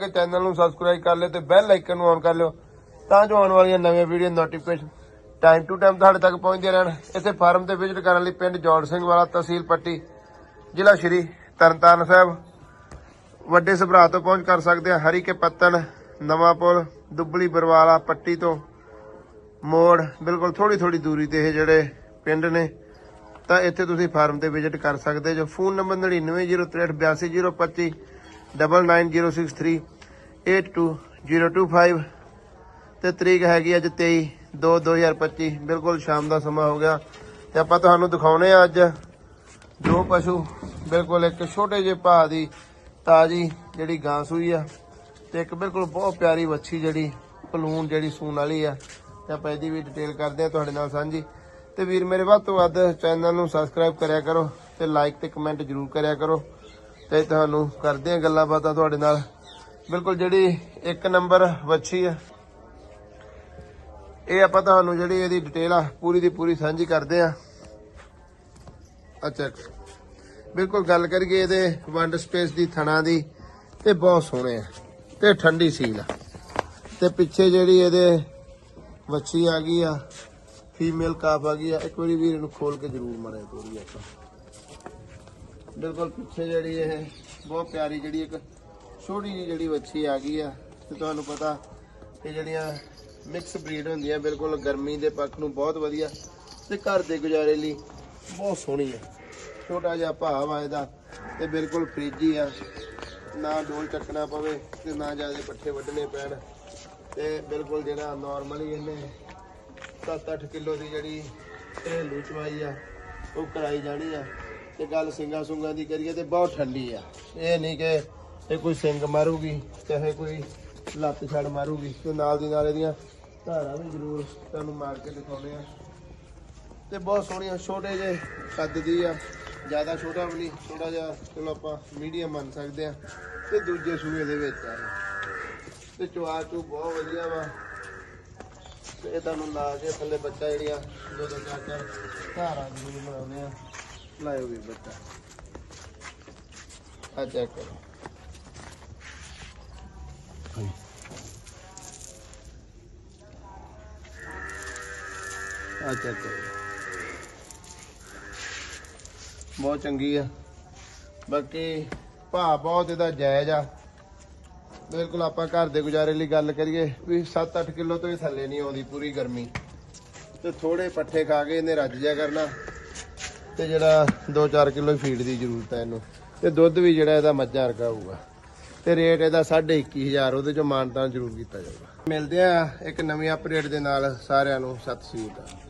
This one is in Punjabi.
ਕਿ ਚੈਨਲ ਨੂੰ ਸਬਸਕ੍ਰਾਈਬ ਕਰ ਲਿਓ ਤੇ ਬੈਲ ਆਈਕਨ ਨੂੰ ਔਨ ਕਰ ਲਿਓ ਤਾਂ ਜੋ ਆਉਣ ਵਾਲੀਆਂ ਨਵੀਆਂ video notification time to time ਤੁਹਾਡੇ ਤੱਕ ਪਹੁੰਚਦੇ ਰਹਿਣ। ਇੱਥੇ ਫਾਰਮ ਤੇ ਵਿਜ਼ਿਟ ਕਰਨ ਲਈ ਪਿੰਡ ਜੋੜ ਸਿੰਘ ਵਾਲਾ, ਤਹਿਸੀਲ ਪੱਟੀ, ਜ਼ਿਲ੍ਹਾ ਸ਼੍ਰੀ ਤਰਨਤਾਰਨ ਸਾਹਿਬ। ਵੱਡੇ ਸਭਰਾ ਤੋਂ ਪਹੁੰਚ ਕਰ ਸਕਦੇ ਆ ਹਰੀ ਕੇ ਪੱਤਨ ਨਵਾਂ ਪੁਲ, ਦੁੱਬਲੀ ਬਰਵਾਲਾ, ਪੱਟੀ ਤੋਂ ਮੋੜ, ਬਿਲਕੁਲ ਥੋੜੀ ਥੋੜੀ ਦੂਰੀ ਤੇ ਇਹ ਜਿਹੜੇ ਪਿੰਡ ਨੇ, ਤਾਂ ਇੱਥੇ ਤੁਸੀਂ ਫਾਰਮ ਤੇ ਵਿਜ਼ਿਟ ਕਰ ਸਕਦੇ ਜੋ। ਫੋਨ ਨੰਬਰ 9903828025 9906382025 ਤੇ ਤਰੀਕ ਹੈਗੀ ਅੱਜ 23 2 2025 ਬਿਲਕੁਲ ਸ਼ਾਮ ਦਾ ਸਮਾਂ ਹੋ ਗਿਆ। ਤੇ ਆਪਾਂ ਤੁਹਾਨੂੰ ਦਿਖਾਉਣੇ ਆ ਅੱਜ ਦੋ ਪਸ਼ੂ ਬਿਲਕੁਲ ਇੱਕ ਛੋਟੇ ਜਿਹੇ ਭਾਅ ਦੀ ਤਾਜੀ ਜਿਹੜੀ ਗਾਂ ਸੂਈ ਆ ਤੇ ਇੱਕ ਬਿਲਕੁਲ ਬਹੁਤ ਪਿਆਰੀ ਵੱਛੀ ਜਿਹੜੀ ਪਲੂਨ ਜਿਹੜੀ ਸੂਣ ਵਾਲੀ ਆ। ਤੇ ਆਪਾਂ ਇਹਦੀ ਵੀ ਡਿਟੇਲ ਕਰਦੇ ਆ ਤੁਹਾਡੇ ਨਾਲ ਸਾਂਝੀ। ਤੇ ਵੀਰ, ਮੇਰੇ ਵੱਧ ਤੋਂ ਵੱਧ ਚੈਨਲ ਨੂੰ ਸਬਸਕ੍ਰਾਈਬ ਕਰਿਆ ਕਰੋ ਤੇ ਲਾਈਕ ਤੇ ਕਮੈਂਟ ਜਰੂਰ ਕਰਿਆ ਕਰੋ। ਤੇ ਤੁਹਾਨੂੰ ਕਰਦੇ ਆ ਗੱਲਾਂ ਬਾਤਾਂ ਤੁਹਾਡੇ ਨਾਲ। ਬਿਲਕੁਲ ਜਿਹੜੀ ਇੱਕ ਨੰਬਰ ਵੱਛੀ ਆ, ਇਹ ਆਪਾਂ ਤੁਹਾਨੂੰ ਜਿਹੜੀ ਇਹਦੀ ਡਿਟੇਲ ਆ, ਪੂਰੀ ਦੀ ਪੂਰੀ ਸਾਂਝੀ ਕਰਦੇ ਆ। ਅੱਛਾ, ਬਿਲਕੁਲ ਗੱਲ ਕਰੀਏ ਇਹਦੇ ਵੰਡ ਸਪੇਸ ਦੀ, ਥਣਾ ਦੀ ਤੇ ਬਹੁਤ ਸੋਹਣੇ ਆ, ਤੇ ਠੰਡੀ ਸੀਲ ਆ। ਤੇ ਪਿੱਛੇ ਜਿਹੜੀ ਇਹਦੇ ਵੱਛੀ ਆ ਗਈ ਆ ਫੀਮੇਲ ਕਾਫ ਆ ਗਈ ਆ, ਇੱਕ ਵਾਰੀ ਵੀਰ ਨੂੰ ਖੋਲ ਕੇ ਜ਼ਰੂਰ ਮਾਰਿਆ ਤੋਰੀ ਆਪਾਂ। ਬਿਲਕੁਲ ਪਿੱਛੇ ਜਿਹੜੀ ਇਹ ਬਹੁਤ ਪਿਆਰੀ ਜਿਹੜੀ ਇੱਕ ਛੋਟੀ ਜਿਹੀ ਜਿਹੜੀ ਵੱਛੀ ਆ ਗਈ ਆ ਤੇ ਤੁਹਾਨੂੰ ਪਤਾ ਇਹ ਜਿਹੜੀਆਂ ਮਿਕਸ ਬਰੀਡ ਹੁੰਦੀਆਂ, ਬਿਲਕੁਲ ਗਰਮੀ ਦੇ ਪੱਖ ਨੂੰ ਬਹੁਤ ਵਧੀਆ ਤੇ ਘਰ ਦੇ ਗੁਜ਼ਾਰੇ ਲਈ ਬਹੁਤ ਸੋਹਣੀ ਹੈ ਛੋਟਾ ਜਿਹਾ ਭਾਵ ਆ ਇਹਦਾ ਤੇ ਬਿਲਕੁਲ ਫ੍ਰਿਜੀ ਆ। ਨਾ ਡੋਲ ਚੱਕਣਾ ਪਵੇ ਤੇ ਨਾ ਜ਼ਿਆਦਾ ਪੱਠੇ ਵੱਢਣੇ ਪੈਣ ਤੇ ਬਿਲਕੁਲ ਜਿਹੜਾ ਨਾਰਮਲੀ ਇਹਨੇ 7-8 ਕਿਲੋ ਦੀ ਜਿਹੜੀ ਘਰੇਲੂ ਚਵਾਈ ਆ, ਉਹ ਕਰਾਈ ਜਾਣੀ ਆ। ਤੇ ਗੱਲ ਸਿੰਗਾ ਸੁੰਗਾਂ ਦੀ ਕਰੀਏ ਤੇ ਬਹੁਤ ਠੰਡੀ ਆ। ਇਹ ਨਹੀਂ ਕਿ ਇਹ ਕੋਈ ਸਿੰਗ ਮਾਰੂਗੀ, ਚਾਹੇ ਕੋਈ ਲੱਤ ਛੜ ਮਾਰੂਗੀ, ਤੇ ਨਾਲ ਦੀ ਨਾਲ ਇਹਦੀਆਂ ਧਾਰਾਂ ਵੀ ਜ਼ਰੂਰ ਤੁਹਾਨੂੰ ਮਾਰ ਕੇ ਦਿਖਾਉਣੇ ਆ। ਤੇ ਬਹੁਤ ਸੋਹਣੀਆਂ, ਛੋਟੇ ਜਿਹੇ ਕੱਦ ਦੀ ਆ। ਜ਼ਿਆਦਾ ਛੋਟਾ ਵੀ ਨਹੀਂ ਥੋੜਾ ਜਿਹਾ ਚਲੋ ਆਪਾਂ ਮੀਡੀਅਮ ਮੰਨ ਸਕਦੇ ਆ। ਤੇ ਦੂਜੇ ਸੂਏ ਦੇ ਵਿੱਚ ਆ। ਇਹ। ਤੇ ਚਵਾ ਚੂ ਬਹੁਤ ਵਧੀਆ ਵਾ। ਤੇ ਇਹ ਤੁਹਾਨੂੰ ਲਾ ਕੇ ਥੱਲੇ ਬੱਚਾ ਜਿਹੜੀਆਂ ਦੋ ਦੋ ਚਾਰ ਚਾਰ ਧਾਰਾਂ ਜ਼ਰੂਰ ਬਣਾਉਂਦੇ ਆ। ਲਾਇਓ ਵੀ ਬੱਚਾ। ਆ ਚੈੱਕ ਕਰੋ। ਆ ਚੈੱਕ ਕਰੋ। ਬਹੁਤ ਚੰਗੀ ਆ। ਬਾਕੀ ਭਾਅ ਬਹੁਤ ਇਹਦਾ ਜਾਇਜ਼ ਆ। ਬਿਲਕੁਲ ਆਪਾਂ ਘਰ ਦੇ ਗੁਜ਼ਾਰੇ ਲਈ ਗੱਲ ਕਰੀਏ ਵੀ 7-8 ਕਿਲੋ ਤੋਂ ਹੀ ਥੱਲੇ ਨਹੀਂ ਆਉਂਦੀ ਪੂਰੀ ਗਰਮੀ। ਤੇ ਥੋੜੇ ਪੱਠੇ ਖਾ ਕੇ ਇਹਨੇ ਰੱਜ ਜਿਆ ਕਰਨਾ। ਤੇ ਜਿਹੜਾ 2-4 ਕਿਲੋ ਫੀਡ ਦੀ ਜ਼ਰੂਰਤ ਹੈ ਇਹਨੂੰ। ਤੇ ਦੁੱਧ ਵੀ ਜਿਹੜਾ ਇਹਦਾ ਮੱਝਾਂ ਵਰਗਾ ਹੋਊਗਾ। ਤੇ ਰੇਟ ਇਹਦਾ 21500 ਉਹਦੇ ਚੋਂ ਮਾਨਤਾਨ ਜ਼ਰੂਰ ਕੀਤਾ ਜਾਊਗਾ। ਮਿਲਦੇ ਆ ਇੱਕ ਨਵੀਂ ਅਪਡੇਟ ਦੇ ਨਾਲ ਸਾਰਿਆਂ ਨੂੰ। ਸਤਿ ਸ੍ਰੀ ਅਕਾਲ।